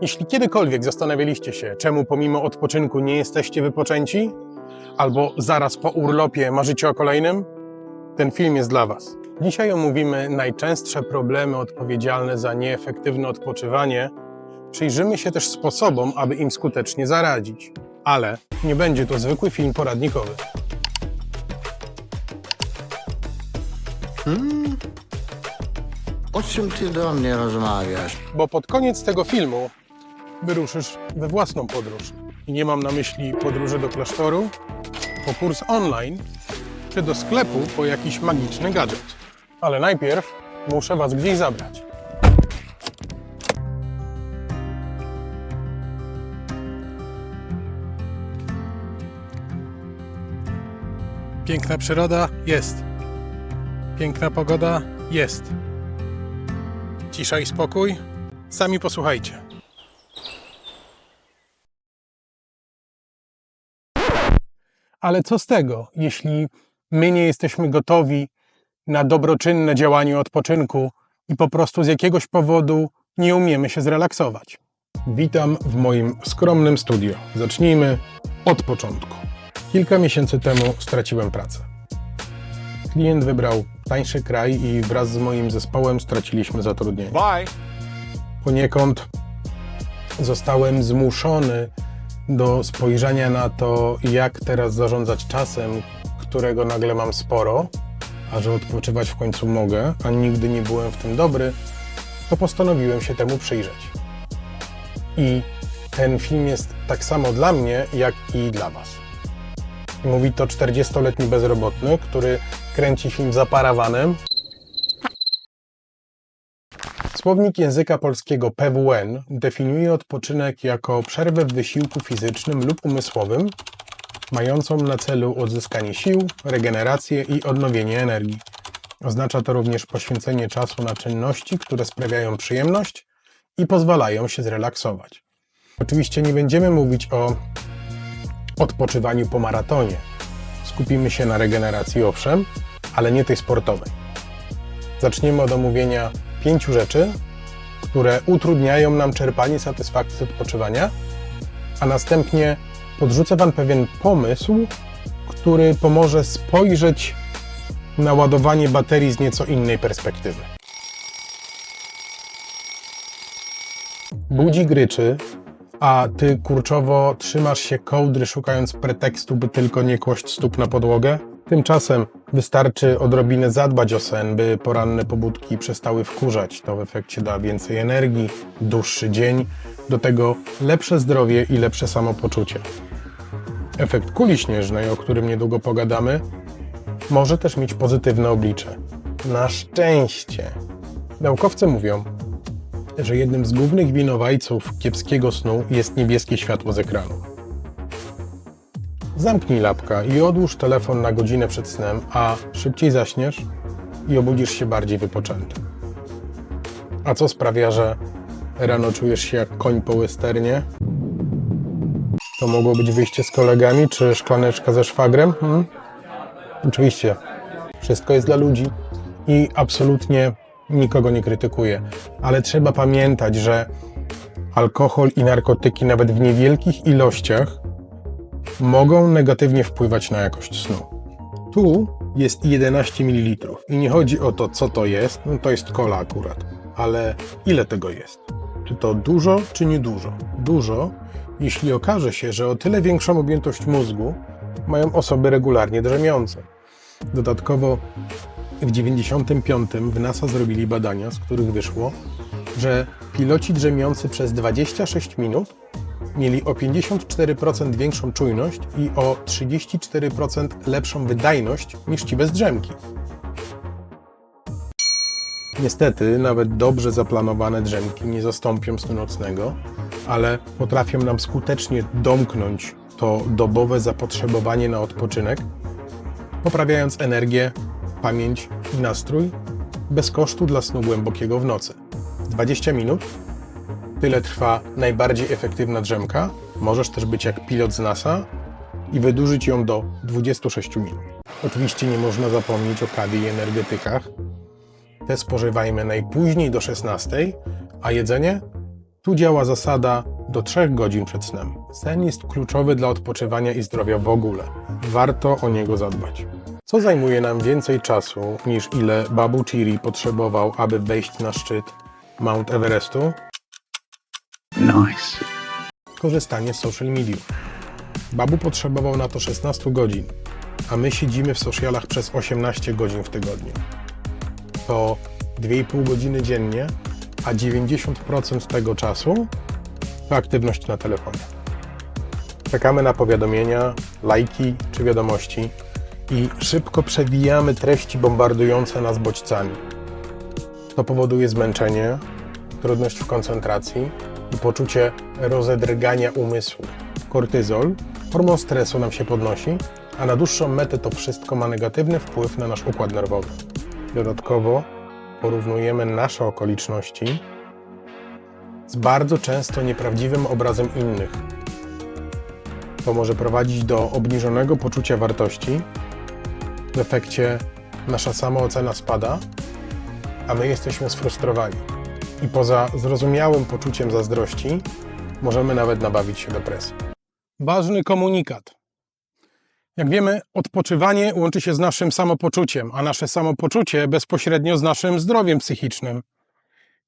Jeśli kiedykolwiek zastanawialiście się, czemu pomimo odpoczynku nie jesteście wypoczęci, albo zaraz po urlopie marzycie o kolejnym, ten film jest dla Was. Dzisiaj omówimy najczęstsze problemy odpowiedzialne za nieefektywne odpoczywanie. Przyjrzymy się też sposobom, aby im skutecznie zaradzić. Ale nie będzie to zwykły film poradnikowy. O czym ty do mnie rozmawiasz? bo pod koniec tego filmu wyruszysz we własną podróż. I nie mam na myśli podróży do klasztoru, po kurs online, czy do sklepu po jakiś magiczny gadżet. Ale najpierw muszę Was gdzieś zabrać. Piękna przyroda jest. Piękna pogoda jest. Cisza i spokój. Sami posłuchajcie. Ale co z tego, jeśli my nie jesteśmy gotowi na dobroczynne działanie odpoczynku i po prostu z jakiegoś powodu nie umiemy się zrelaksować? Witam w moim skromnym studio. Zacznijmy od początku. Kilka miesięcy temu straciłem pracę. Klient wybrał tańszy kraj i wraz z moim zespołem straciliśmy zatrudnienie. Bye. Poniekąd zostałem zmuszony do spojrzenia na to, jak teraz zarządzać czasem, którego nagle mam sporo, a że odpoczywać w końcu mogę, a nigdy nie byłem w tym dobry, to postanowiłem się temu przyjrzeć. I ten film jest tak samo dla mnie, jak i dla Was. Mówi to 40-letni bezrobotny, który kręci film za parawanem. Słownik języka polskiego PWN definiuje odpoczynek jako przerwę w wysiłku fizycznym lub umysłowym, mającą na celu odzyskanie sił, regenerację i odnowienie energii. Oznacza to również poświęcenie czasu na czynności, które sprawiają przyjemność i pozwalają się zrelaksować. Oczywiście nie będziemy mówić o odpoczywaniu po maratonie. Skupimy się na regeneracji, owszem, ale nie tej sportowej. Zaczniemy od omówienia pięciu rzeczy, które utrudniają nam czerpanie satysfakcji z odpoczywania, a następnie podrzucę Wam pewien pomysł, który pomoże spojrzeć na ładowanie baterii z nieco innej perspektywy. Budzik ryczy, a ty kurczowo trzymasz się kołdry, szukając pretekstu, by tylko nie kłaść stóp na podłogę? Tymczasem wystarczy odrobinę zadbać o sen, by poranne pobudki przestały wkurzać. To w efekcie da więcej energii, dłuższy dzień, do tego lepsze zdrowie i lepsze samopoczucie. Efekt kuli śnieżnej, o którym niedługo pogadamy, może też mieć pozytywne oblicze. Na szczęście. Naukowcy mówią, że jednym z głównych winowajców kiepskiego snu jest niebieskie światło z ekranu. Zamknij lapka i odłóż telefon na godzinę przed snem, a szybciej zaśniesz i obudzisz się bardziej wypoczęty. A co sprawia, że rano czujesz się jak koń po westernie? To mogło być wyjście z kolegami czy szklaneczka ze szwagrem? Hmm? Oczywiście, wszystko jest dla ludzi i absolutnie nikogo nie krytykuję, ale trzeba pamiętać, że alkohol i narkotyki, nawet w niewielkich ilościach, mogą negatywnie wpływać na jakość snu. Tu jest 11 ml i nie chodzi o to, co to jest, no to jest kola akurat, ale ile tego jest? Czy to dużo, czy niedużo? Dużo, jeśli okaże się, że o tyle większą objętość mózgu mają osoby regularnie drzemiące. Dodatkowo w 95 w NASA zrobili badania, z których wyszło, że piloci drzemiący przez 26 minut mieli o 54% większą czujność i o 34% lepszą wydajność niż ci bez drzemki. Niestety, nawet dobrze zaplanowane drzemki nie zastąpią snu nocnego, ale potrafią nam skutecznie domknąć to dobowe zapotrzebowanie na odpoczynek, poprawiając energię, pamięć i nastrój bez kosztu dla snu głębokiego w nocy. 20 minut Tyle trwa najbardziej efektywna drzemka. Możesz też być jak pilot z NASA i wydłużyć ją do 26 minut. Oczywiście nie można zapomnieć o kawie i energetykach. Te spożywajmy najpóźniej do 16, a jedzenie Tu działa zasada do 3 godzin przed snem. Sen jest kluczowy dla odpoczywania i zdrowia w ogóle. Warto o niego zadbać. Co zajmuje nam więcej czasu niż ile Babu Chiri potrzebował, aby wejść na szczyt Mount Everestu? Nice. Korzystanie z social mediów. Babu potrzebował na to 16 godzin, a my siedzimy w socialach przez 18 godzin w tygodniu. To 2,5 godziny dziennie, a 90% tego czasu to aktywność na telefonie. Czekamy na powiadomienia, lajki czy wiadomości i szybko przewijamy treści bombardujące nas bodźcami. To powoduje zmęczenie, trudność w koncentracji i poczucie rozedrgania umysłu. Kortyzol, hormon stresu nam się podnosi, a na dłuższą metę to wszystko ma negatywny wpływ na nasz układ nerwowy. Dodatkowo porównujemy nasze okoliczności z bardzo często nieprawdziwym obrazem innych. To może prowadzić do obniżonego poczucia wartości. W efekcie nasza samoocena spada, a my jesteśmy sfrustrowani. I poza zrozumiałym poczuciem zazdrości, możemy nawet nabawić się depresji. Ważny komunikat. Jak wiemy, odpoczywanie łączy się z naszym samopoczuciem, a nasze samopoczucie bezpośrednio z naszym zdrowiem psychicznym.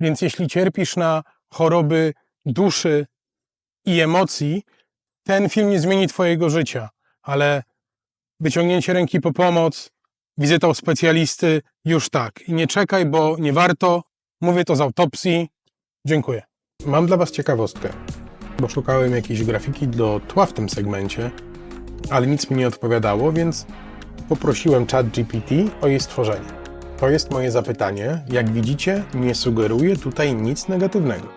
Więc jeśli cierpisz na choroby duszy i emocji, ten film nie zmieni Twojego życia, ale wyciągnięcie ręki po pomoc, wizyta u specjalisty, już tak. I nie czekaj, bo nie warto. Mówię to z autopsji. Dziękuję. Mam dla Was ciekawostkę, bo szukałem jakiejś grafiki do tła w tym segmencie, ale nic mi nie odpowiadało, więc poprosiłem ChatGPT o jej stworzenie. To jest moje zapytanie. Jak widzicie, nie sugeruje tutaj nic negatywnego.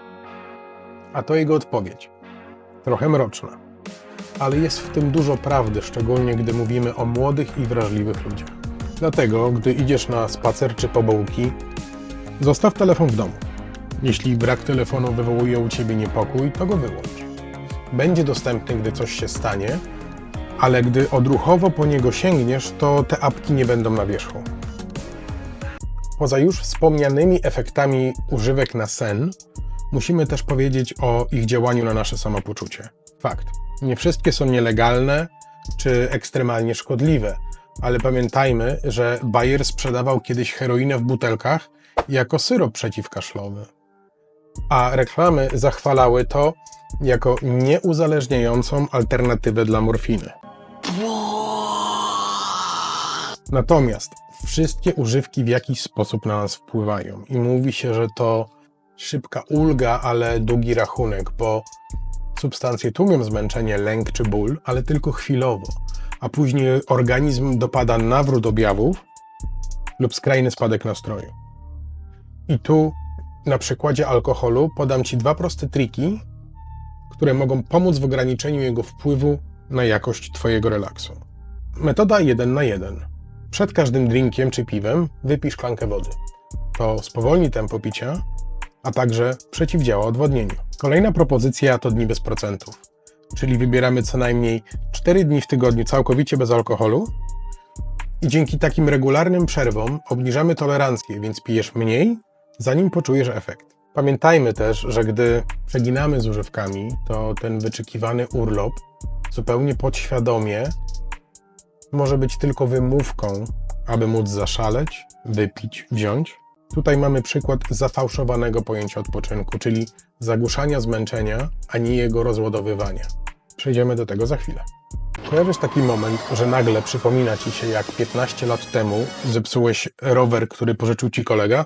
A to jego odpowiedź. Trochę mroczna. Ale jest w tym dużo prawdy, szczególnie gdy mówimy o młodych i wrażliwych ludziach. Dlatego, gdy idziesz na spacer czy po bułki, zostaw telefon w domu. Jeśli brak telefonu wywołuje u ciebie niepokój, to go wyłącz. Będzie dostępny, gdy coś się stanie, ale gdy odruchowo po niego sięgniesz, to te apki nie będą na wierzchu. Poza już wspomnianymi efektami używek na sen, musimy też powiedzieć o ich działaniu na nasze samopoczucie. Fakt, nie wszystkie są nielegalne czy ekstremalnie szkodliwe, ale pamiętajmy, że Bayer sprzedawał kiedyś heroinę w butelkach jako syrop przeciwkaszlowy, a reklamy zachwalały to jako nieuzależniającą alternatywę dla morfiny. Natomiast wszystkie używki w jakiś sposób na nas wpływają i mówi się, że to szybka ulga, ale długi rachunek, bo substancje tłumią zmęczenie, lęk czy ból, ale tylko chwilowo, a później organizm dopada nawrót objawów lub skrajny spadek nastroju. I tu na przykładzie alkoholu podam Ci dwa proste triki, które mogą pomóc w ograniczeniu jego wpływu na jakość Twojego relaksu. Metoda 1 na 1. Przed każdym drinkiem czy piwem wypij szklankę wody. To spowolni tempo picia, a także przeciwdziała odwodnieniu. Kolejna propozycja to dni bez procentów, czyli wybieramy co najmniej 4 dni w tygodniu całkowicie bez alkoholu i dzięki takim regularnym przerwom obniżamy tolerancję, więc pijesz mniej, zanim poczujesz efekt. Pamiętajmy też, że gdy przeginamy z używkami, to ten wyczekiwany urlop zupełnie podświadomie może być tylko wymówką, aby móc zaszaleć, wypić, wziąć. Tutaj mamy przykład zafałszowanego pojęcia odpoczynku, czyli zagłuszania zmęczenia, a nie jego rozładowywania. Przejdziemy do tego za chwilę. Kojarzysz taki moment, że nagle przypomina ci się, jak 15 lat temu zepsułeś rower, który pożyczył ci kolega?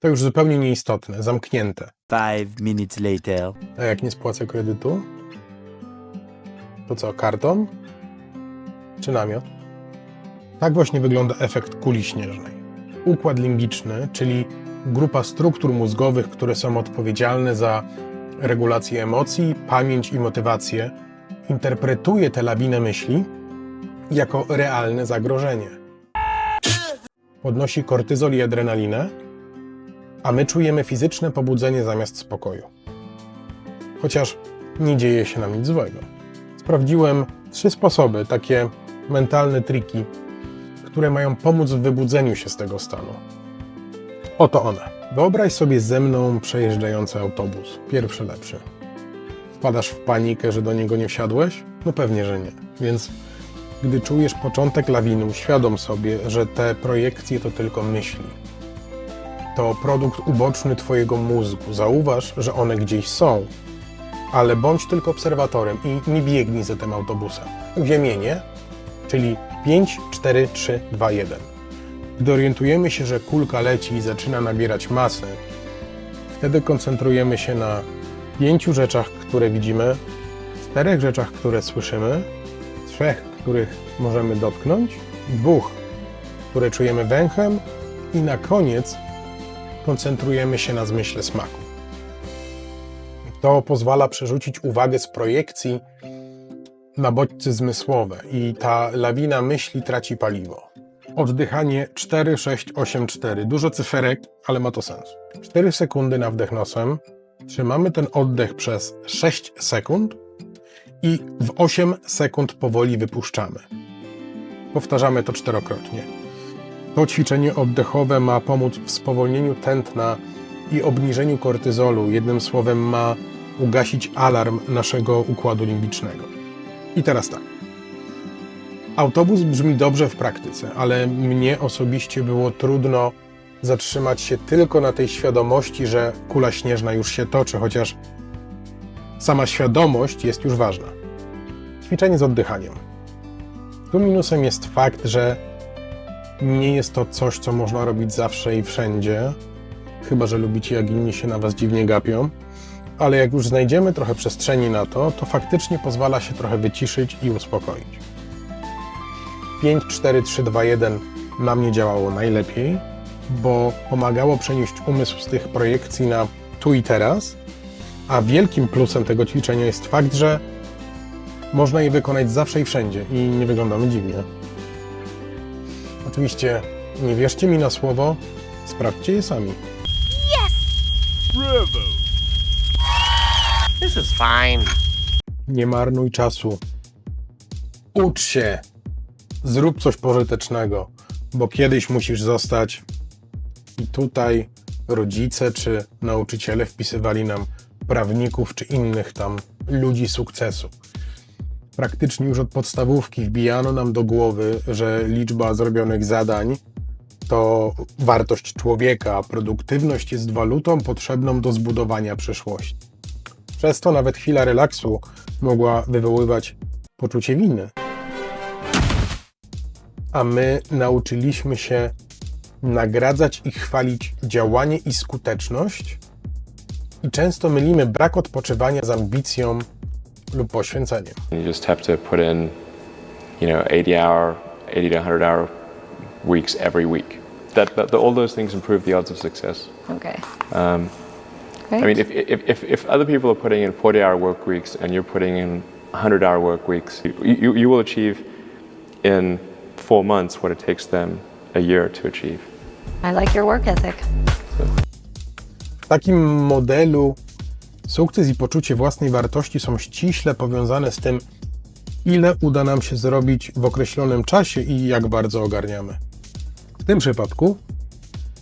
To już zupełnie nieistotne, zamknięte. Five minutes later. A jak nie spłacę kredytu? To co, karton? Czy namiot? Tak właśnie wygląda efekt kuli śnieżnej. Układ limbiczny, czyli grupa struktur mózgowych, które są odpowiedzialne za regulację emocji, pamięć i motywację, interpretuje tę lawinę myśli jako realne zagrożenie. Podnosi kortyzol i adrenalinę, a my czujemy fizyczne pobudzenie zamiast spokoju. Chociaż nie dzieje się nam nic złego. Sprawdziłem trzy sposoby, takie mentalne triki, które mają pomóc w wybudzeniu się z tego stanu. Oto one. Wyobraź sobie ze mną przejeżdżający autobus, pierwszy lepszy. Wpadasz w panikę, że do niego nie wsiadłeś? No pewnie, że nie. Więc gdy czujesz początek lawiny, uświadom sobie, że te projekcje to tylko myśli. To produkt uboczny Twojego mózgu. Zauważ, że one gdzieś są, ale bądź tylko obserwatorem i nie biegnij za tym autobusem. Uziemienie, czyli 5, 4, 3, 2, 1. Gdy orientujemy się, że kulka leci i zaczyna nabierać masy, wtedy koncentrujemy się na pięciu rzeczach, które widzimy, czterech rzeczach, które słyszymy, trzech, których możemy dotknąć, dwóch, które czujemy węchem i na koniec koncentrujemy się na zmyśle smaku. To pozwala przerzucić uwagę z projekcji na bodźce zmysłowe i ta lawina myśli traci paliwo. Oddychanie 4, 6, 8, 4. Dużo cyferek, ale ma to sens. 4 sekundy na wdech nosem. Trzymamy ten oddech przez 6 sekund i w 8 sekund powoli wypuszczamy. Powtarzamy to czterokrotnie. To ćwiczenie oddechowe ma pomóc w spowolnieniu tętna i obniżeniu kortyzolu. Jednym słowem, ma ugasić alarm naszego układu limbicznego. I teraz tak. Autobus brzmi dobrze w praktyce, ale mnie osobiście było trudno zatrzymać się tylko na tej świadomości, że kula śnieżna już się toczy, chociaż sama świadomość jest już ważna. Ćwiczenie z oddychaniem. Tu minusem jest fakt, że nie jest to coś, co można robić zawsze i wszędzie, chyba że lubicie, jak inni się na Was dziwnie gapią. Ale jak już znajdziemy trochę przestrzeni na to, to faktycznie pozwala się trochę wyciszyć i uspokoić. 5, 4, 3, 2, 1 na mnie działało najlepiej, bo pomagało przenieść umysł z tych projekcji na tu i teraz, a wielkim plusem tego ćwiczenia jest fakt, że można je wykonać zawsze i wszędzie i nie wyglądamy dziwnie. Oczywiście nie wierzcie mi na słowo, sprawdźcie je sami. This is fine. Nie marnuj czasu. Ucz się. Zrób coś pożytecznego, bo kiedyś musisz zostać. I tutaj rodzice czy nauczyciele wpisywali nam prawników czy innych tam ludzi sukcesu. Praktycznie już od podstawówki wbijano nam do głowy, że liczba zrobionych zadań to wartość człowieka, a produktywność jest walutą potrzebną do zbudowania przyszłości. Przez to nawet chwila relaksu mogła wywoływać poczucie winy. A my nauczyliśmy się nagradzać i chwalić działanie i skuteczność, i często mylimy brak odpoczywania z ambicją lub poświęceniem. You just have to put in, you know, 80 hour, 80 to 100 hour weeks every week. That, that, all those things improve the odds of success. Okay. Um, Great. I mean, if, if, if, if other people are putting in 40 hour work weeks and you're putting in 100 hour work weeks, you, you, you will achieve in four months what it takes them a year to achieve. I like your work ethic. W takim modelu sukces i poczucie własnej wartości są ściśle powiązane z tym, ile uda nam się zrobić w określonym czasie i jak bardzo ogarniamy. W tym przypadku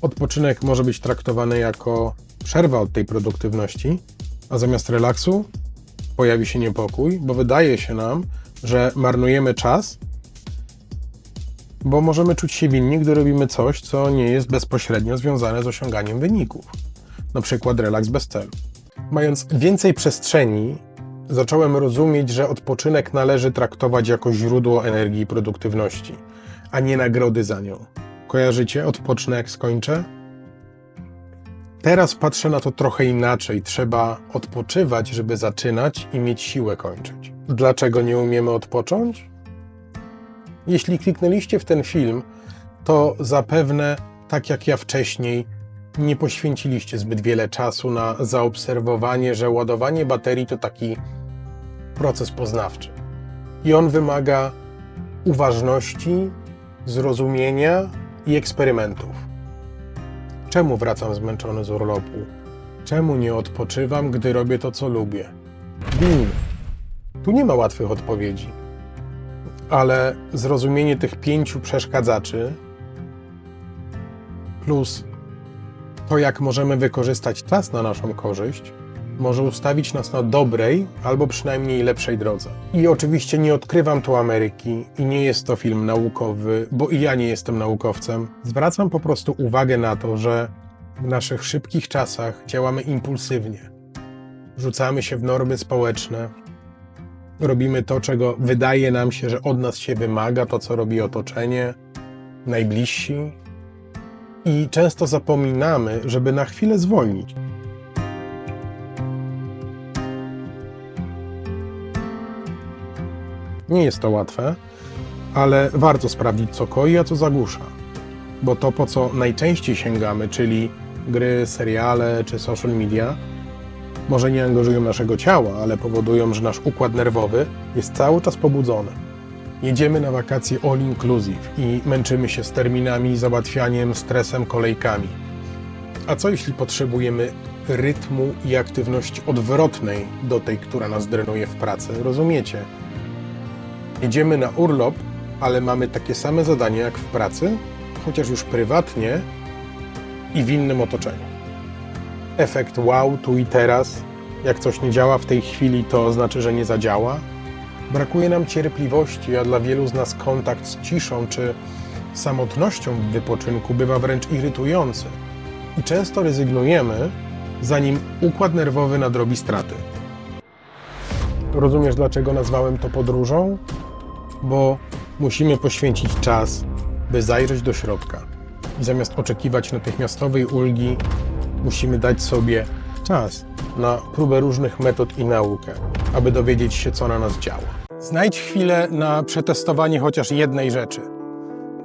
odpoczynek może być traktowany jako przerwa od tej produktywności, a zamiast relaksu pojawi się niepokój, bo wydaje się nam, że marnujemy czas, bo możemy czuć się winni, gdy robimy coś, co nie jest bezpośrednio związane z osiąganiem wyników na przykład relaks bez celu. Mając więcej przestrzeni, zacząłem rozumieć, że odpoczynek należy traktować jako źródło energii i produktywności, a nie nagrody za nią. Kojarzycie? Odpocznę jak skończę? Teraz patrzę na to trochę inaczej. Trzeba odpoczywać, żeby zaczynać i mieć siłę kończyć. Dlaczego nie umiemy odpocząć? Jeśli kliknęliście w ten film, to zapewne, tak jak ja wcześniej, nie poświęciliście zbyt wiele czasu na zaobserwowanie, że ładowanie baterii to taki proces poznawczy. I on wymaga uważności, zrozumienia i eksperymentów. Czemu wracam zmęczony z urlopu? Czemu nie odpoczywam, gdy robię to, co lubię? Win. Tu nie ma łatwych odpowiedzi, ale zrozumienie tych pięciu przeszkadzaczy plus To, jak możemy wykorzystać czas na naszą korzyść, może ustawić nas na dobrej albo przynajmniej lepszej drodze. I oczywiście nie odkrywam tu Ameryki i nie jest to film naukowy, bo i ja nie jestem naukowcem. Zwracam po prostu uwagę na to, że w naszych szybkich czasach działamy impulsywnie. Rzucamy się w normy społeczne, robimy to, czego wydaje nam się, że od nas się wymaga, to co robi otoczenie, najbliżsi. I często zapominamy, żeby na chwilę zwolnić. Nie jest to łatwe, ale warto sprawdzić, co koi, a co zagłusza. Bo to, po co najczęściej sięgamy, czyli gry, seriale czy social media, może nie angażują naszego ciała, ale powodują, że nasz układ nerwowy jest cały czas pobudzony. Jedziemy na wakacje all inclusive i męczymy się z terminami, załatwianiem, stresem, kolejkami. A co jeśli potrzebujemy rytmu i aktywności odwrotnej do tej, która nas drenuje w pracy? Rozumiecie? Jedziemy na urlop, ale mamy takie same zadania jak w pracy, chociaż już prywatnie i w innym otoczeniu. Efekt wow, tu i teraz. Jak coś nie działa w tej chwili, to znaczy, że nie zadziała. Brakuje nam cierpliwości, a dla wielu z nas kontakt z ciszą czy samotnością w wypoczynku bywa wręcz irytujący. I często rezygnujemy, zanim układ nerwowy nadrobi straty. Rozumiesz, dlaczego nazwałem to podróżą? Bo musimy poświęcić czas, by zajrzeć do środka. I zamiast oczekiwać natychmiastowej ulgi, musimy dać sobie czas na próbę różnych metod i naukę, aby dowiedzieć się, co na nas działa. Znajdź chwilę na przetestowanie chociaż jednej rzeczy.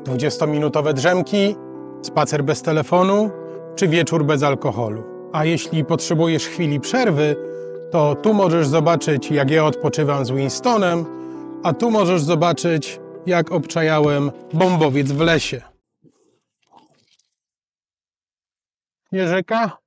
20-minutowe drzemki, spacer bez telefonu czy wieczór bez alkoholu. A jeśli potrzebujesz chwili przerwy, to tu możesz zobaczyć, jak ja odpoczywam z Winstonem, a tu możesz zobaczyć, jak obczajałem bombowiec w lesie. Jerzyka?